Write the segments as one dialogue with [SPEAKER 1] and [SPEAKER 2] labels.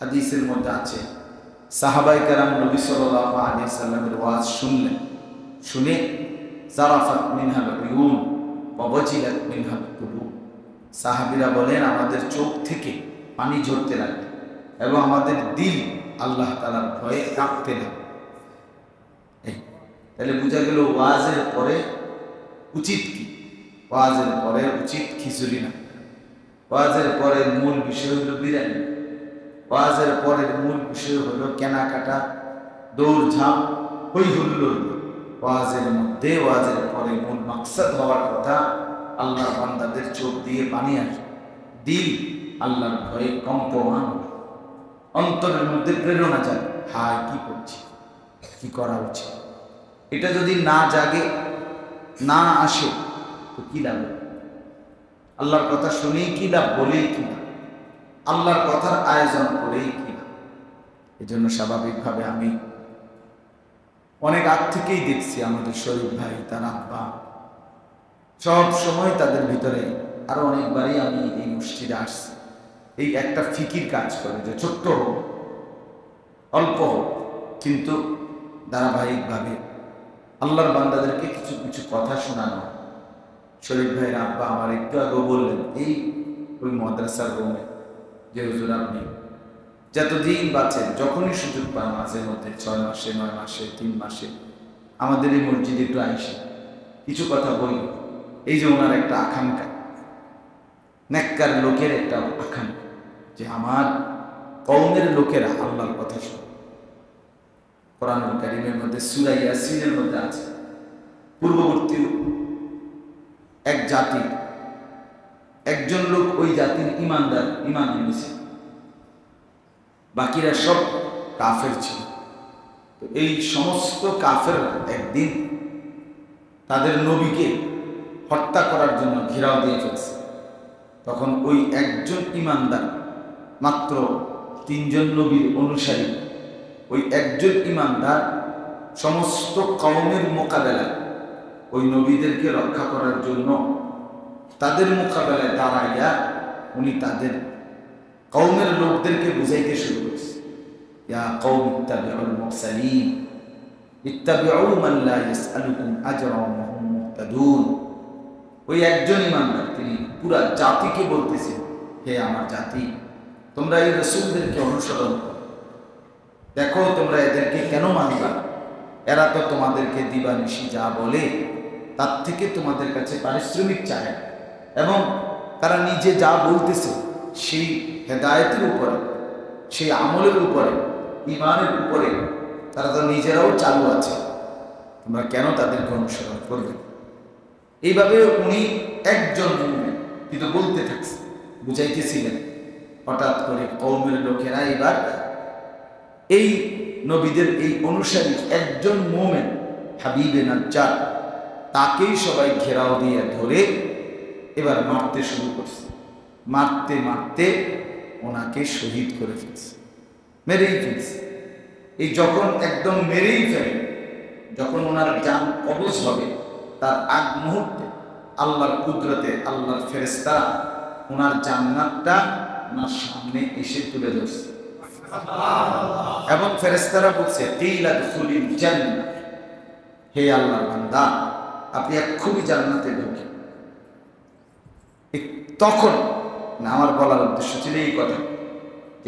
[SPEAKER 1] হাদিসের মধ্যে আছে। সাহাবাই কারাম নবী সাল্লাহ আলী সাল্লামের ওয়াজ শুনলেন। শুনে জারাফাত মিনহাল ইউন অবজিলাত মিনহাল সাহাবিরা বলেন আমাদের চোখ থেকে পানি ঝরতে লাগবে এবং আমাদের দিল আল্লাহ তালার ভয়ে কাঁপতে এই, তাহলে বোঝা গেল ওয়াজের পরে উচিত কি? ওয়াজের পরে উচিত খিচুড়ি না। ওয়াজের পরের মূল বিষয় হল বিরিয়ানি। ওয়াজের পরের মূল বিষয় হলো কেনাকাটা দৌড়ঝাঁপ হই হুল্লোড়। ওয়াজের মধ্যে, ওয়াজের পরে মূল মাকসাদ হওয়ার কথা আল্লাহ বান্দাদের চোখ দিয়ে পানি আসে। দিল আল্লাহর ভয়ে কম্পমান অন্তরের মধ্যে প্রেরণা যায় হায়, কি করছি? কি করা উচিত? এটা যদি না জাগে, না আসে, তো কি লাভ? আল্লাহর কথা শুনেই কি লাভ, বলেই কি লাভ? আল্লাহর কথার আয়োজন করেই কি লাভ এই জন্য স্বাভাবিকভাবে আমি অনেক আগ থেকেই দেখছি আমাদের শরীফ ভাই, তার আব্বা। সব সময় তাদের ভিতরে আরও অনেকবারই আমি এই মসজিদে আসছি। এই একটা ফিকির কাজ করে যে ছোট্ট হোক, অল্প হোক, কিন্তু ধারাবাহিকভাবে আল্লাহর বান্দাদেরকে কিছু কিছু কথা শোনানো। শরীফ ভাইয়ের আব্বা আমার একটু আগেও বললেন, এই ওই মাদ্রাসার রুমে যে হুজুর আপনি যতদিন বাঁচেন যখনই সুযোগ পান, মাঝে মধ্যে, ছয় মাসে, নয় মাসে, তিন মাসে, আমাদের এই মসজিদে একটু আইসে কিছু কথা বলি। এই যে ওনার একটা আকাঙ্ক্ষা, নেককার লোকের একটা আকাঙ্ক্ষা, যে আমার কৌমের লোকেরা আল্লাহর কথা শোনে। কোরআন কারিমের মধ্যে সুরাই ইয়াসিনের মধ্যে আছে। পূর্ববর্তী এক জাতি একজন লোক ওই জাতির ইমানদার, ইমান এনেছে। বাকিরা সব কাফের ছিল। তো এই সমস্ত কাফের একদিন তাদের নবীকে হত্যা করার জন্য ঘেরাও দিয়ে ফেলছে তখন ওই একজন ইমানদার, মাত্র তিনজন নবীর অনুসারী, ওই একজন ইমানদার সমস্ত কওমের মোকাবেলায় ওই নবীদেরকে রক্ষা করার জন্য তাদের মোকাবেলায় দাঁড়াইয়া উনি তাদের কৌমের লোকদেরকে বুঝাইতে শুরু করছে। ইয়া কওম ইত্তাবিউল মুরসালিন, ইত্তাবিউ মান লা ইয়াসআলুকুম আজরা ওয়া হুম মুহতাদুন। ওই একজন ইমানদার, তিনি পুরা জাতিকে বলতেছেন হে আমার জাতি, তোমরা এই রসুলদেরকে অনুসরণ করো। দেখো তোমরা এদেরকে কেন মানবা? এরা তো তোমাদেরকে দিবানিশি যা বলে, তার থেকে তোমাদের কাছে পারিশ্রমিক চায় এবং তারা নিজে যা বলতেছে সেই হেদায়তের উপরে, সেই আমলের উপরে ইমানের উপরে তারা তো নিজেরাও চালু আছে। তোমরা কেন তাদেরকে অনুসরণ করবে? এইভাবে উনি একজন মুমিন কিন্তু বলতে থাকছে, বুঝাইতেছিলেন, হঠাৎ করে কৌমের লোকেরা এবার এই নবীদের এই অনুসারী একজন মোমেন হাবিবে নাজ্জার তাকেই সবাই ঘেরাও দিয়ে ধরে এবার মারতে শুরু করছে। মারতে মারতে ওনাকে শহীদ করে ফেলছে। মেরেই ফেলছে। এই যখন একদম মেরেই ফেলে, যখন ওনার যান কবজ হবে, তার আগ মুহূর্তে আল্লাহর কুদরতে আল্লাহর ফেরেস্তারা ওনার জান্নাতটা ওনার সামনে এসে তুলে ধরছে। এবং ফেরেস্তারা বলছে হে আল্লাহর বান্দা, আপনি এক্ষুনি জান্নাতে ঢুকে। তখন না আমার বলার উদ্দেশ্য ছিল এই কথা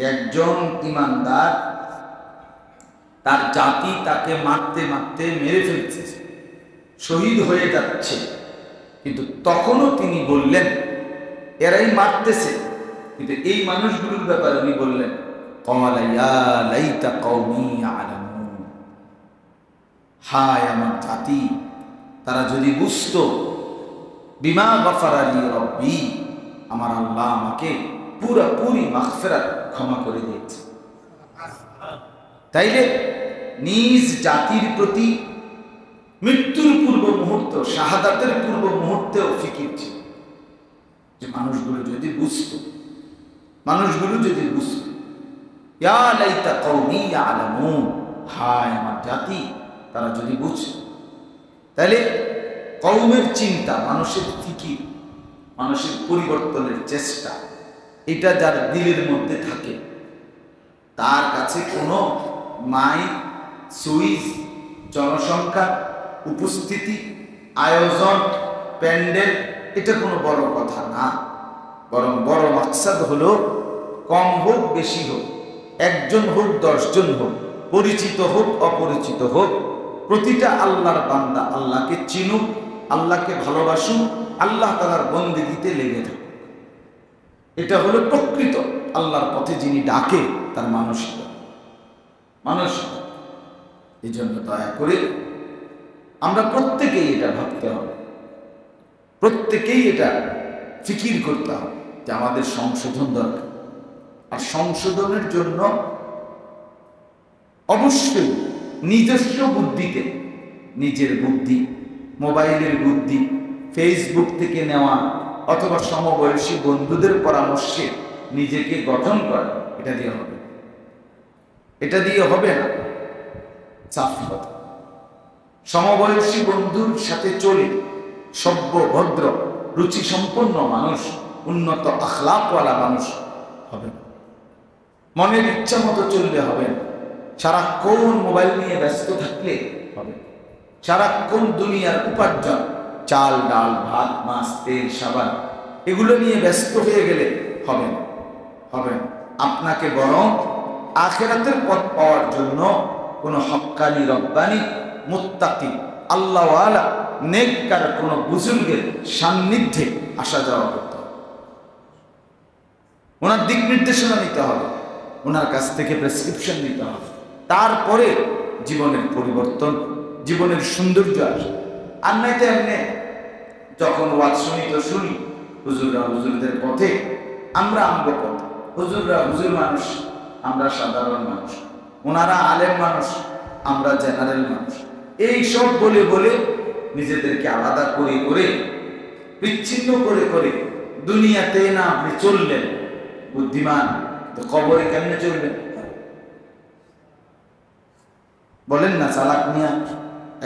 [SPEAKER 1] একজন ইমানদার তার জাতি তাকে মারতে মারতে মেরে ফেলছে, শহীদ হয়ে যাচ্ছে। কিন্তু তখনও তিনি বললেন, এরাই মারতেছে। কিন্তু এই মানুষগুলোর ব্যাপারে উনি বললেন হায় আমার জাতি, তারা যদি বুঝতো, বিমা গফারালি রব্বি আমার আল্লাহ আমাকে পুরাপুরি মাগফিরাত ক্ষমা করে দিয়েছে। তাইলে নিজ জাতির প্রতি মৃত্যুর পূর্ব মুহূর্ত, শাহাদাতের পূর্ব মুহূর্তেও ফিকির ছিল। যে মানুষগুলো যদি বুঝতো, মানুষগুলো যদি বুঝতো হায় আমার জাতি, তারা যদি বুঝতো তাহলে কৌমের চিন্তা, মানুষের ফিকির মানুষের পরিবর্তনের চেষ্টা। এটা যার দিলের মধ্যে থাকে। তার কাছে কোনো মাইক সুইচ জনসংখ্যা, উপস্থিতি, আয়োজন, প্যান্ডেল, এটা কোনো বড় কথা না। বরং বড় মাকসাদ হলো কম হোক, বেশি হোক, একজন হোক, দশজন হোক, পরিচিত হোক, অপরিচিত হোক, প্রতিটা আল্লাহর বান্দা আল্লাহকে চিনুক, আল্লাহকে ভালোবাসুক আল্লাহ তালার বন্দিগিতে লেগে থাকুক। এটা হলো প্রকৃত আল্লাহর পথে যিনি ডাকে, তার মানসিকতা। মানসিকতা। এই জন্য দয়া করে আমরা প্রত্যেকেই এটা ভাবতে হবে। প্রত্যেকেই এটা ফিকির করতে হবে যে আমাদের সংশোধন দরকার। আর সংশোধনের জন্য অবশ্যই নিজস্ব বুদ্ধিতে নিজের বুদ্ধি, মোবাইলের বুদ্ধি ফেসবুক থেকে নেওয়া অথবা সমবয়সী বন্ধুদের পরামর্শে নিজেকে গঠন করা, এটা দিয়ে হবে। এটা দিয়ে হবে না। সাফ সমবয়সী বন্ধুর সাথে চলে সভ্য, ভদ্র রুচি সম্পন্ন মানুষ, উন্নত আখলাপওয়ালা মানুষ হবে মনের ইচ্ছা মতো চললে হবে সারাক্ষণ মোবাইল নিয়ে ব্যস্ত থাকলে হবে সারাক্ষণ দুনিয়ার উপার্জন চাল, ডাল, ভাত, মাছ, তেল, সাবান, এগুলো নিয়ে ব্যস্ত হয়ে গেলে হবে হবে আপনাকে বরং আখেরাতের পথ পাওয়ার জন্য কোনো হক্কানি রব্বানি, মুত্তাকি, আল্লাহওয়ালা, নেককার কোনো বুজুর্গের সান্নিধ্যে আসা যাওয়া করতে হবে। ওনার দিক নির্দেশনা নিতে হবে, ওনার কাছ থেকে প্রেসক্রিপশন নিতে হবে। তারপরে জীবনের পরিবর্তন, জীবনের সৌন্দর্য আসে আর নাইতে এমনি যখন ওয়াজ শুনি, তো শুনি। হুজুররা হুজুরদের পথে, আমরা আম্ব পথ। হুজুররা হুজুর মানুষ, আমরা সাধারণ মানুষ। ওনারা আলেম মানুষ, আমরা জেনারেল মানুষ। এই সব বলে বলে নিজেদেরকে আলাদা করে করে, বিচ্ছিন্ন করে করে দুনিয়াতে না আপনি চললেন। বুদ্ধিমান, তো কবরে কেমনে চলবেন? বলেন না, চালাক মিয়া।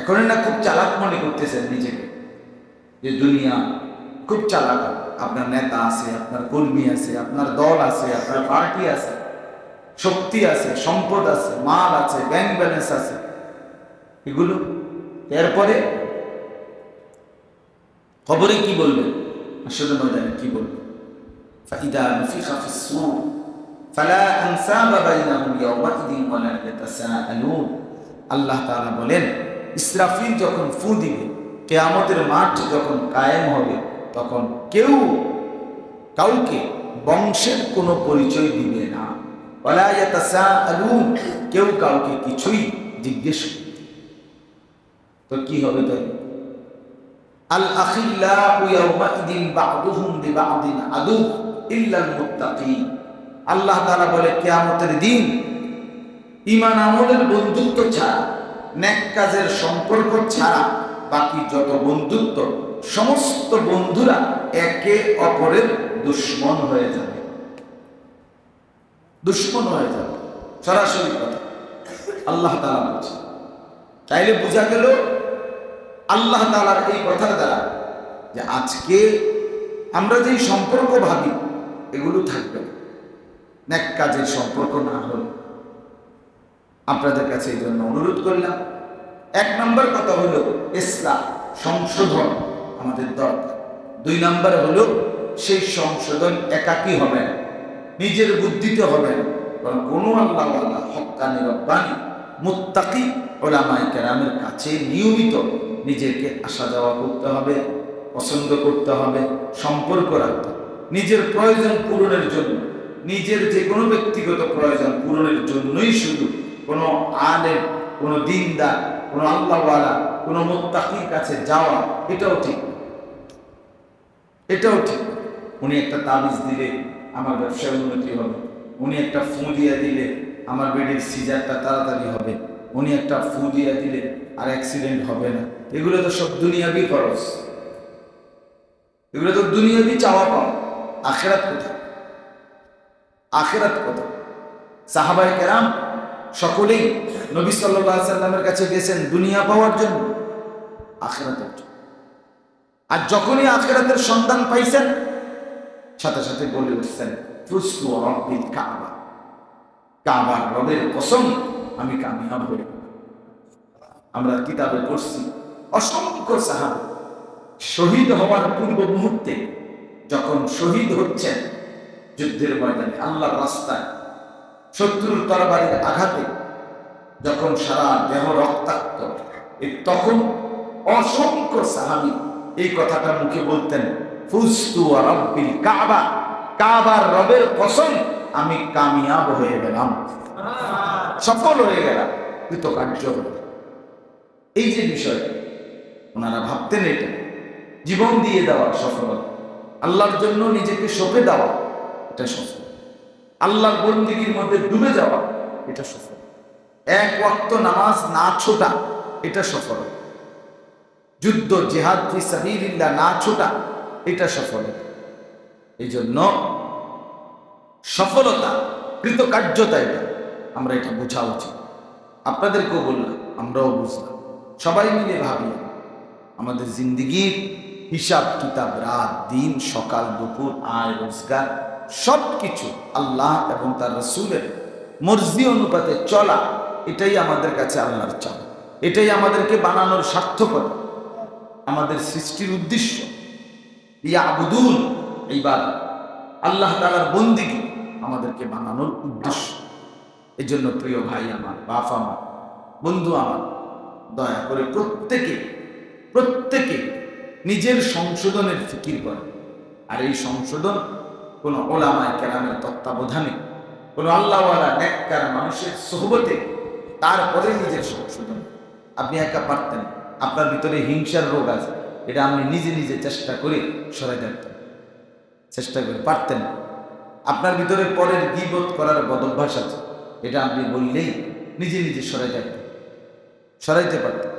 [SPEAKER 1] এখন না খুব চালাক মনে করতেছেন নিজেকে। যে দুনিয়া খুব চালাক আপনার নেতা আছে আপনার কর্মী আছে আপনার দল আছে আপনার পার্টি আছে শক্তি আছে সম্পদ আছে মাল আছে ব্যাংক ব্যালেন্স আছে এগুলো এরপরে খবরে কি বলবেন আসলে ময়দানে কি বলবেন فإذا نفخ في الصور فلا أنساب بينهم يومئذ ولا يتساءلون আল্লাহ তাআলা বলেন ইসরাফিল যখন ফু দিবে কেয়ামতের মাঠ যখন কায়েম হবে, তখন কেউ কাউকে বংশের কোনো পরিচয় দিবে না। কেউ কাউকে কিছুই জিজ্ঞেস তো কি হবে তাই? আল আদু আল্লাহ তাআলা বলে, কিয়ামতের দিন ঈমান আমলের বন্ধুত্ব ছাড়া, নেক কাজের সম্পর্ক ছাড়া বাকি যত বন্ধুত্ব, সমস্ত বন্ধুরা একে অপরের দুশ্মন হয়ে যাবে। দুশ্মন হয়ে যাবে। সরাসরি কথা। আল্লাহ তালা বলছে। তাইলে বোঝা গেল, আল্লাহ তালার এই কথার দ্বারা যে আজকে আমরা যেই সম্পর্ক ভাবি, এগুলো থাকবে। ন্যাক কাজের সম্পর্ক না হলে। আপনাদের কাছে এই জন্য অনুরোধ করলাম। এক নম্বর কথা হলো ইসলাম, সংশোধন আমাদের দরকার। দুই নম্বর হলো সেই সংশোধন একাকী হবে নিজের বুদ্ধিতে হবে বরং কোনো আল্লাহ আল্লাহ হক্কানি রব্বানি, মুত্তাকি ওলামাই কেরামের কাছে নিয়মিত নিজেকে আসা যাওয়া করতে হবে, পছন্দ করতে হবে, সম্পর্ক রাখতে নিজের প্রয়োজন পূরণের জন্য, নিজের যে কোনো ব্যক্তিগত প্রয়োজন পূরণের জন্যই শুধু কোনো আলেম, কোনো দিনদার কোনো আল্লাহওয়ালা, কোনো মোত্তাকির কাছে যাওয়া, এটাও ঠিক। এটাও ঠিক। উনি একটা তাবিজ দিলে আমার ব্যবসায় উন্নতি হবে। উনি একটা ফু দিয়ে দিলে আমার বেডের সিজারটা তাড়াতাড়ি হবে। উনি একটা ফু দিয়ে দিলে আর অ্যাক্সিডেন্ট হবে না। এগুলো তো সব দুনিয়াবি খরচ। এগুলো তো দুনিয়াবি চাওয়া পাওয়া। আখেরাত কোথায়? আখেরাত কোথায়? সাহাবাই কেরাম সকলেই নবী সাল্লাহ সাল্লামের কাছে গেছেন দুনিয়া পাওয়ার জন্য, আখেরাতের আর যখনই আখেরাতের সন্ধান পাইছেন, সাথে সাথে বলে উঠছেন ফুস্তু রব্বিল কাবা। কাবার আমি কামিয়াব হই আমরা কিতাবে পড়ছি, অসংখ্য সাহাব শহীদ হওয়ার পূর্ব মুহূর্তে যখন শহীদ হচ্ছেন, যুদ্ধের ময়দানে, আল্লাহর রাস্তায় শত্রুর তরবারির আঘাতে যখন সারা দেহ রক্তাক্ত তখন অসংখ্য সাহাবি এই কথাটা মুখে বলতেন ফুস্তু রব্বিল কাবা, কাবার রবের কসম, আমি কামিয়াব হয়ে গেলাম। সফল হয়ে গেলাম, কৃতকার্য এই যে বিষয়, ওনারা ভাবতেন এটা, জীবন দিয়ে দেওয়া সফলতা, আল্লাহর জন্য নিজেকে সঁপে দেওয়া, এটা সফল। আল্লাহর বন্দিগির মধ্যে ডুবে যাওয়া, এটা সফল। এক ওয়াক্ত নামাজ না ছোটা, এটা সফল। যুদ্ধ, জেহাদ সাবিলিল্লাহ না ছোটা, এটা সফল। এই জন্য সফলতা, কৃতকার্যতা এটা। আমরা এটা বোঝা উচিত। আপনাদেরকেও বললাম, আমরাও বুঝলাম। সবাই মিলে ভাবি, আমাদের জিন্দিগির হিসাব কিতাব রাত, দিন, সকাল, দুপুর, আয়, রোজগার সব কিছু আল্লাহ এবং তার রসুলের মর্জি অনুপাতে চলা, এটাই আমাদের কাছে আল্লাহর চাল এটাই আমাদেরকে বানানোর সার্থকতা, আমাদের সৃষ্টির উদ্দেশ্য। ইয়া আবুদুল এইবার আল্লাহ তালার বন্দিকে আমাদেরকে বানানোর উদ্দেশ্য। এই জন্য প্রিয় ভাই আমার, বাপ আমার, বন্ধু আমার, দয়া করে প্রত্যেকে প্রত্যেকে নিজের সংশোধনের ফিকির করে আর এই সংশোধন কোনো ওলামায় কেরামের তত্ত্বাবধানে, কোনো আল্লাহওয়ালা নেককার মানুষের সোহবতে তারপরে নিজের সংশোধন। আপনি একা পারতেন আপনার ভিতরে হিংসার রোগ আছে, এটা আপনি নিজে নিজে চেষ্টা করে সরাই দেখতেন চেষ্টা করে পারতেন আপনার ভিতরে পরের গিবোধ করার বদভ্যাস আছে, এটা আপনি বললেই নিজে নিজে সরাই দেখতেন সরাইতে পারতেন।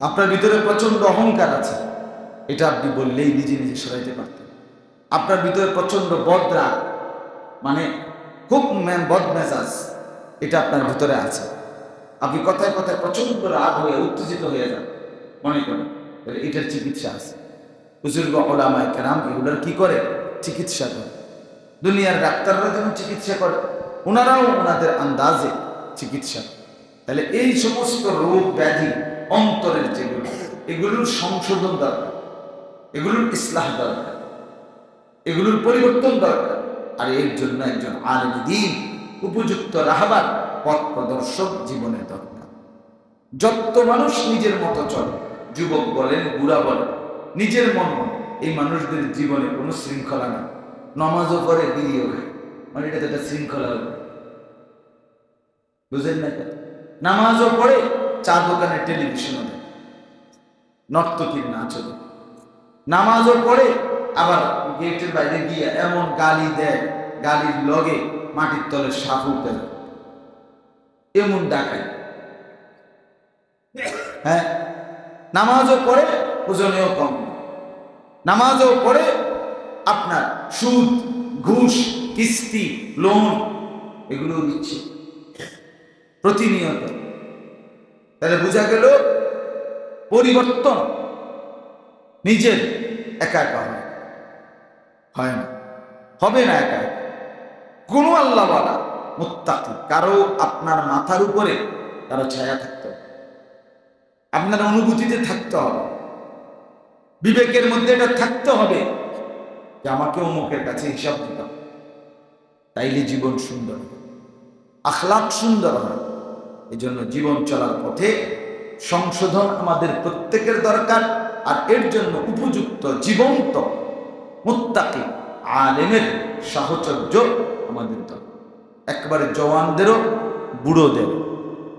[SPEAKER 1] আপনার ভিতরে প্রচণ্ড অহংকার আছে, এটা আপনি বললেই নিজে নিজে সরাইতে পারতেন। আপনার ভিতরে প্রচণ্ড বদরাগ মানে খুব বদ মেজাজ, এটা আপনার ভিতরে আছে। আপনি কথায় কথায় প্রচণ্ড রাগ হয়ে, উত্তেজিত হয়ে যান, মনে করেন এটার চিকিৎসা আছে। বুজুর্গ ওলামায় কেরাম এগুলোর কি করে? চিকিৎসা করে। দুনিয়ার ডাক্তাররা যেমন চিকিৎসা করে, ওনারাও ওনাদের আন্দাজে চিকিৎসা তাহলে এই সমস্ত রোগ ব্যাধি, অন্তরের যেগুলো, এগুলোর সংশোধন দরকার, এগুলোর ইসলাহ দরকার। এগুলোর পরিবর্তন দরকার। আর এর জন্য একজন আলেম দিন, উপযুক্ত রাহবার, পথ প্রদর্শক জীবনে দরকার। যত মানুষ নিজের মতো চলে, যুবক বলেন, বুড়া বলেন, নিজের মন, এই মানুষদের জীবনে কোনো শৃঙ্খলা নেই। নমাজও করে বিড়িও খায় মানে এটা তো একটা শৃঙ্খলা। বুঝলেন না? নামাজও পড়ে, চা দোকানে টেলিভিশনও দেখে। নর্তকীর নাচও নামাজও পড়ে, আবার গেটের বাইরে গিয়ে এমন গালি দেয়, গালির লগে মাটির তলে সাপ যায়। এমন ডাকায়। হ্যাঁ নামাজও পড়ে, ওজনেও কম। নামাজও পড়ে, আপনার সুদ, ঘুষ, কিস্তি, লোন, এগুলো দিচ্ছে প্রতিনিয়ত। তাহলে বোঝা গেল, পরিবর্তন নিজের একা একা হয় না। হবে না একা কোনো আল্লাহওয়ালা মুত্তাকি, কারও আপনার মাথার উপরে কারও ছায়া থাকতে হবে। আপনার অনুভূতিতে থাকতে হবে। বিবেকের মধ্যে এটা থাকতে হবে যে আমাকে অমুকের কাছে হিসাব দিতে হবে। তাইলে জীবন সুন্দর হবে। আখলাক সুন্দর হয় এই জন্য জীবন চলার পথে সংশোধন আমাদের প্রত্যেকের দরকার, আর এর জন্য উপযুক্ত জীবন্ত মুত্তাকি আলেমের সাহচর্য আমাদের দরকার। একবারে জওয়ানদেরও বুড়োদের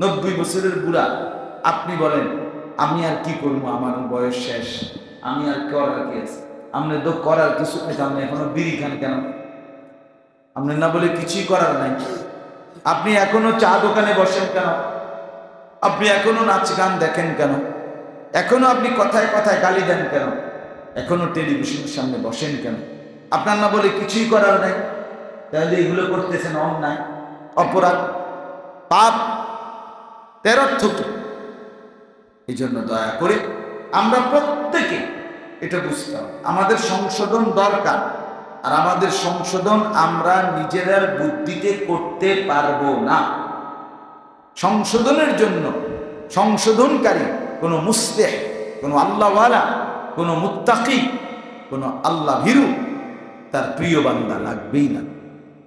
[SPEAKER 1] নব্বই বছরের বুড়া, আপনি বলেন, আমি আর কি করব? আমার বয়স শেষ। আমি আর করার কি আছে? আপনি তো করার কিছু আপনি এখনও বিড়ি খান কেন? আপনি না বলে কিছুই করার নাই। আপনি এখনও চা দোকানে বসেন কেন? আপনি এখনও নাচ গান দেখেন কেন? এখনও আপনি কথায় কথায় গালি দেন কেন? এখনও টেলিভিশনের সামনে বসেন কেন? আপনার না বলে কিছুই করার নাই। তাহলে এগুলো করতেছেন অন্যায়, অপরাধ, পাপ তেরর্থ কি এই জন্য দয়া করে আমরা প্রত্যেকে এটা বুঝতে আমাদের সংশোধন দরকার, আর আমাদের সংশোধন আমরা নিজেদের বুদ্ধিতে করতে পারব না। সংশোধনের জন্য সংশোধনকারী কোনো মুস্তেহ কোনো আল্লাহওয়ালা কোনো মুত্তাকি, কোনো আল্লাহ ভীরু তার প্রিয় বান্দা লাগবেই না।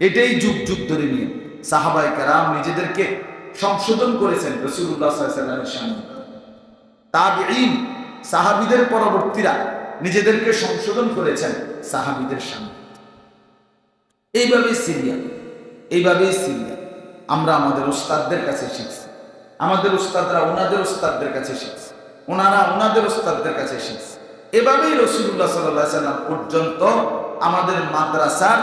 [SPEAKER 1] এটাই যুগ যুগ ধরে নিয়ে সাহাবাই কারাম নিজেদেরকে সংশোধন করেছেন রসুল্লাহ সামনে। তাবিঈন, সাহাবিদের পরবর্তীরা নিজেদেরকে সংশোধন করেছেন সাহাবিদের সামনে। এইভাবেই সিরিয়াল এইভাবেই সিরিয়াল আমরা আমাদের উস্তাদদের কাছে শিখছি, আমাদের উস্তাদরা ওনাদের উস্তাদদের কাছে শিখছে, ওনারা ওনাদের উস্তাদদের কাছে শিখছে। এভাবেই রসুল্লাহ সাল্লাহ সাল্লাম পর্যন্ত আমাদের মাদ্রাসার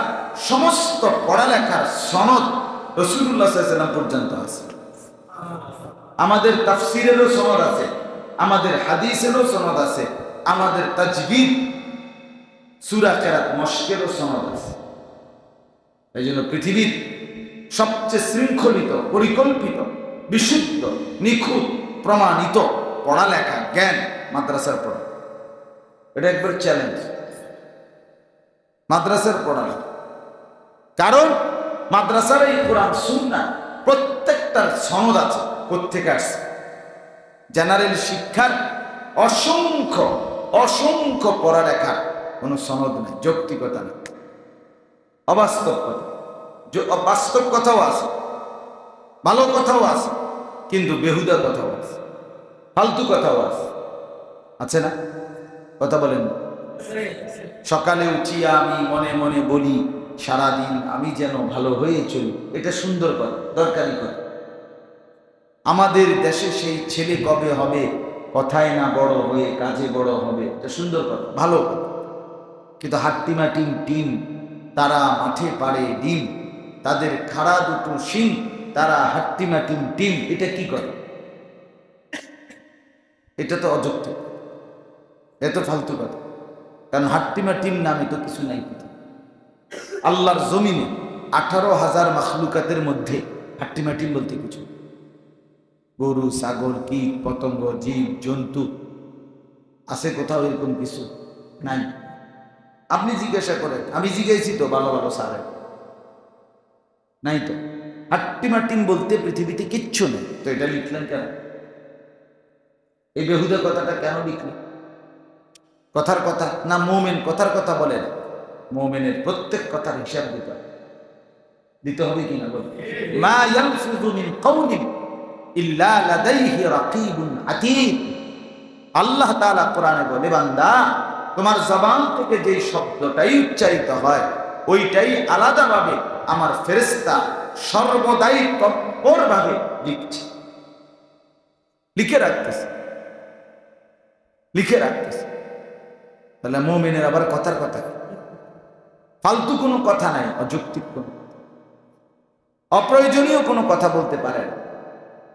[SPEAKER 1] সমস্ত পড়ালেখার সনদ রসুল্লাহ সাল্লাম পর্যন্ত আছে। আমাদের তাফসিরেরও সনদ আছে, আমাদের হাদিসেরও সনদ আছে, আমাদের তাজবিদ সুরা কেরাত মস্কেরও সনদ আছে। এই জন্য পৃথিবীর সবচেয়ে শৃঙ্খলিত, পরিকল্পিত, বিশুদ্ধ, নিখুঁত, প্রমাণিত পড়ালেখা, জ্ঞান মাদ্রাসার পড়া। এটা একবার চ্যালেঞ্জ মাদ্রাসার পড়ালেখা কারণ মাদ্রাসার এই কোরআন, সুন্না প্রত্যেকটার সনদ আছে, প্রত্যেকে আসছে। জেনারেল শিক্ষার অসংখ্য অসংখ্য পড়ালেখার কোনো সনদ নেই, যৌক্তিকতা নেই। অবাস্তব কথা। বাস্তব কথাও আছে, ভালো কথাও আছে, কিন্তু বেহুদা কথাও আছে, ফালতু কথাও আছে। আছে না? কথা বলেন। সকালে উঠিয়া আমি মনে মনে বলি, সারাদিন আমি যেন ভালো হয়ে চলি। এটা সুন্দর কথা, দরকারি কথা। আমাদের দেশে সেই ছেলে কবে হবে? কথায় না বড় হয়ে কাজে বড় হবে? এটা সুন্দর কথা, ভালো কিন্তু হাট্টিমা টিম টিম তারা মাঠে পাড়ে ডিম, তাদের খাড়া দুটো শিং, তারা হাট্টিমা টিম টিম, এটা কি করে? এটা তো অযৌক্তিক। এত ফালতু কথা। কারণ হাট্টিমা টিম নামে তো কিছু নাই। আল্লাহর জমিনে আঠারো হাজার মাখলুকাতের মধ্যে হাট্টিমা টিম বলতে কিছু গরু, ছাগল, কীট, পতঙ্গ, জীব, জন্তু, আছে কোথাও এরকম কিছু নাই? আপনি জিজ্ঞাসা করেন, আমি জিজ্ঞাসি তো ভালো ভালো সারে নাই তো? হাট্টিমাটিম বলতে পৃথিবীতে কিচ্ছু নেই। তো এটা লিখলেন কেন? এই বেহুদা কথাটা কেন লিখলেন? কথার কথা, না মোমেন কথার কথা বলেন মোমেনের প্রত্যেক কথার হিসাব দিতে হবে। দিতে হবে কিনা বল মা ইয়ালফিযু মিন কাউলিন ইল্লা লাদাইহি রাকিবুন আতীদ আল্লাহ তাআলা কোরআনে বলে, বান্দা, তোমার জবান থেকে যেই শব্দটাই উচ্চারিত হয়, ওইটাই আলাদাভাবে আমার ফেরেশতা সর্বদাই তৎপরভাবে লিখছে। লিখে রাখতেছে। লিখে রাখতেছে। তাহলে মোমিনের আবার কথার কথা ফালতু কোনো কথা নাই, অযৌক্তিক কোনো অপ্রয়োজনীয় কোনো কথা বলতে পারেন।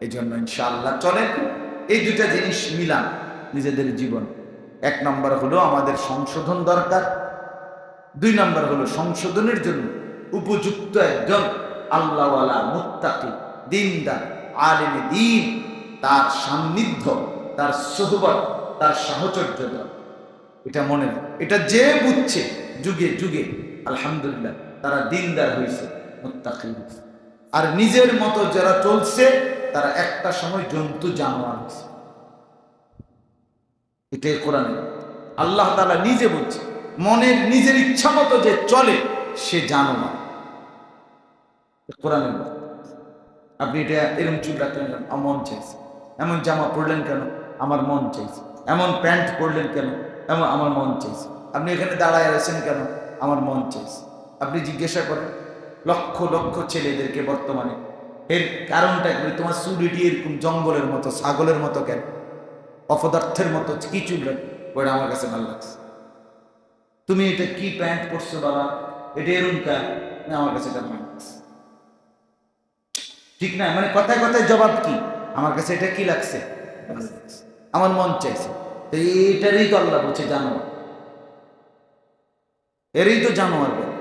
[SPEAKER 1] এই জন্য ইনশাআল্লাহ চলেন এই দুটা জিনিস মিলান নিজেদের জীবন। এক নম্বর হলো আমাদের সংশোধন দরকার। দুই নম্বর হলো সংশোধনের জন্য উপযুক্ত একজন আল্লাহওয়ালা মুত্তাকি, দিনদার, আলেমে দিন, তার সান্নিধ্য, তার সোহবত, তার সাহচর্যতা। এটা মনে এটা যে বুঝছে, যুগে যুগে, আলহামদুলিল্লাহ, তারা দিনদার হয়েছে আর নিজের মতো যারা চলছে, তারা একটা সময় জন্তু, জানোয়ার হয়েছে এটাই কোরআনে আল্লাহ তাআলা নিজে বলছে, মনের নিজের ইচ্ছা মতো যে চলে, সে জানোয়ার। কোরআনে। আপনি এটা এরম চুল রাখলেন কেন? আমার মন চাইছে। এমন জামা পরলেন কেন? আমার মন চাইছে। এমন প্যান্ট পরলেন কেন? এমন আমার মন চাইছে। আপনি এখানে দাঁড়ায় আছেন কেন? আমার মন চাইছে। আপনি জিজ্ঞাসা করেন, লক্ষ লক্ষ ছেলেদেরকে বর্তমানে। এর কারণটা কি? তোমার চুরিটি এরকম জঙ্গলের মতো, ছাগলের মতো কেন? অপদার্থের মতো, কি চুল ওটা আমার কাছে ভালো লাগছে। তুমি এটা কি প্যান্ট পরছো বাবা? এটা এরকম কেন? আমার কাছে এটা ভালো লাগছে। ঠিক না? মানে কথায় কথায় জবাব কি? আমার কাছে এটা কি লাগছে? আমার মন চাইছে। এইটারই তো আল্লাহ বলছে জানোয়ার। এরই তো জানোয়ার বলে।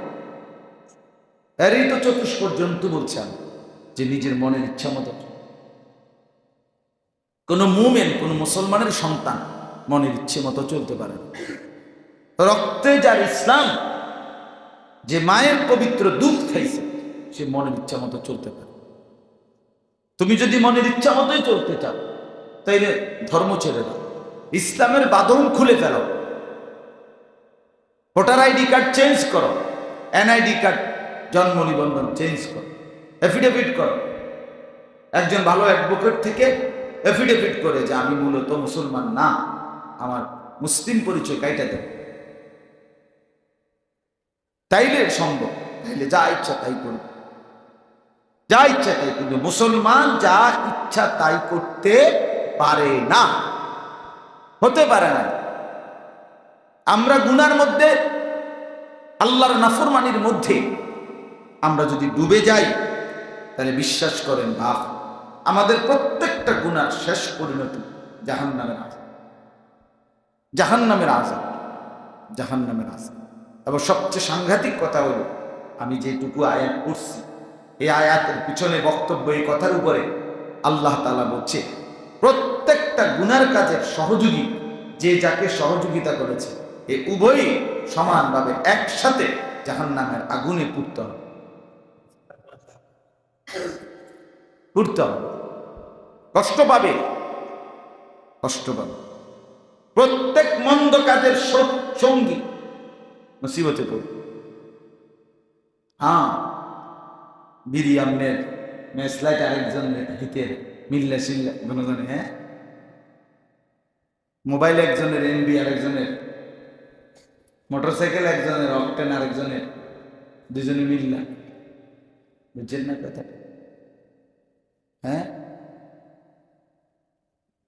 [SPEAKER 1] এরই তো চতুষ্পদ জন্তু বলছে যে নিজের মনের ইচ্ছা মতো। কোন মুমেন, কোন মুসলমানের সন্তান মনের ইচ্ছে মতো চলতে পারে রক্তে যার ইসলাম, যে মায়ের পবিত্র দুধ খাইছে, সে মনের ইচ্ছা মতো চলতে পারে। তুমি যদি মনের ইচ্ছা মতোই চলতে চাও, তাইলে ধর্ম ছেড়ে দাও। ইসলামের বাঁধন খুলে ফেলো। ভোটার আইডি কার্ড চেঞ্জ করো। এনআইডি কার্ড জন্ম নিবন্ধন চেঞ্জ করো। এফিডেভিট করো। একজন ভালো অ্যাডভোকেট থেকে এফিডেভিট করে যে, আমি মূলত মুসলমান না, আমার মুসলিম পরিচয় কাইটা দেব। তাইলে সম্ভব, তাইলে যা ইচ্ছা তাই করবে যা ইচ্ছা তাই কিন্তু মুসলমান যা ইচ্ছা তাই করতে পারে না। হতে পারে না। আমরা গুনার মধ্যে, আল্লাহর নাফরমানির মধ্যে আমরা যদি ডুবে যাই, তাহলে বিশ্বাস করেন, বাপ, আমাদের প্রত্যেকটা গুনার শেষ পরিণতি জাহান নামের আজাব জাহান নামের আজাব জাহান নামের আজাব এবং সবচেয়ে সাংঘাতিক কথা হলো, আমি যেটুকু আয়াত করছি এই আয়াতের পিছনে বক্তব্য এই কথার উপরে আল্লাহ তালা বলছে প্রত্যেকটা গুনার কাজের সহযোগী যে যাকে সহযোগিতা করেছে। এ উভয়ই সমানভাবে একসাথে জাহান নামের আগুনে পুড়তে। হবে পুড়তে। হবে কষ্ট পাবে? কষ্ট পাবে। প্রত্যেক মন্দ কাজের সঙ্গী মুসিবতে পড়বে। হ্যাঁ বিরিয়ামের মেসলাইট আরেকজনের হিতের মিল্লা সিল্লা জনগণে হ্যাঁ? মোবাইল একজনের এনবি আরেকজনের মোটরসাইকেল একজনের, অকটেন আরেকজনের দুজনে মিল্লা বুঝছেন না কথা? হ্যাঁ?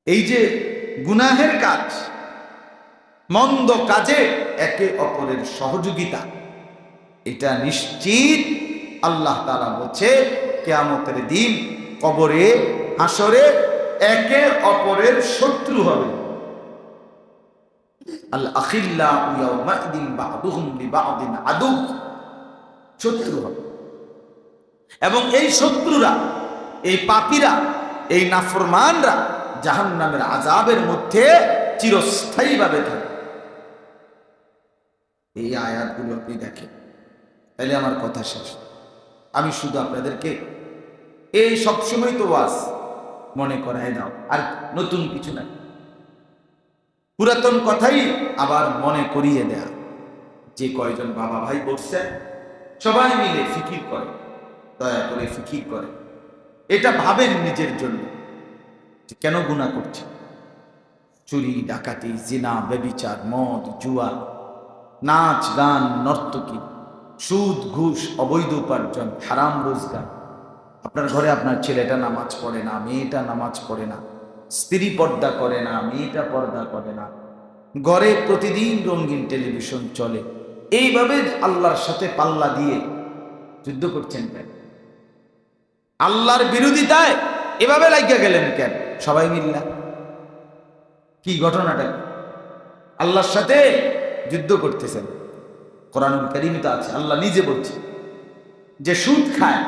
[SPEAKER 1] এই যে গুনাহের কাজ, মন্দ কাজে একে অপরের সহযোগিতা, এটা নিশ্চিত আল্লাহ তারা বলছে, কেয়ামতের দিন কবরে হাসরে একে অপরের শত্রু হবে। এবং এই শত্রুরা, এই পাপীরা, এই নাফরমানরা জাহান্নামের আজাবের মধ্যে চিরস্থায়ীভাবে থাকে এই আয়াতগুলো আপনি দেখেন। তাহলে আমার কথা শেষ। আমি শুধু আপনাদেরকে এই সবসময় তো ওয়াজ মনে করাই দাও। আর নতুন কিছু নাই পুরাতন কথাই আবার মনে করিয়ে দেয়া। যে কয়জন বাবা ভাই বসছেন, সবাই মিলে ফিকির করে, দয়া করে ফিকির করে। এটা ভাবেন নিজের জন্য কেন গুণা করছে চুরি, ডাকাতি, জিনা বেবিচার মদ, জুয়া, নাচ, গান, নর্তকী, সুদ, ঘুষ, অবৈধ উপার্জন, হারাম রোজগার। আপনার ঘরে আপনার ছেলেটা নামাজ পড়ে না, মেয়েটা নামাজ পড়ে না স্ত্রী পর্দা করে না, মেয়েটা পর্দা করে না। ঘরে প্রতিদিন রঙিন টেলিভিশন চলে। এইভাবে আল্লাহর সাথে পাল্লা দিয়ে যুদ্ধ করছেন কেন? আল্লাহর বিরোধিতায় এভাবে লাগিয়া গেলেন কেন? সবাই মিল্লা। কি ঘটনাটা? আল্লাহর সাথে যুদ্ধ করতেছেন। কোরআনুল কারিমিত আছে, আল্লাহ নিজে বলছে যে সুদ খায়।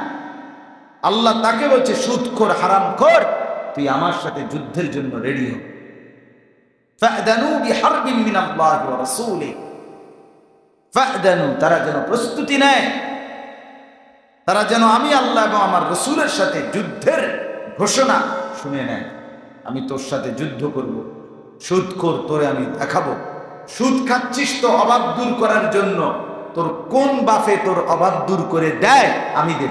[SPEAKER 1] আল্লাহ তাকে বলছে, সুদ খোর, হারাম খোর। তুই আমার সাথে যুদ্ধের জন্য রেডি হ। তারা যেন প্রস্তুতি নেয়। তারা যেন আমি আল্লাহ এবং আমার রসুলের সাথে যুদ্ধের ঘোষণা শুনে নেয়। আমি তোর সাথে যুদ্ধ করব। সুদ কর তোরে আমি দেখাবো। সুদ খাচ্ছিস তো অভাব দূর করার জন্য। তোর কোন বাফে তোর অভাব দূর করে দেয়, আমি দেব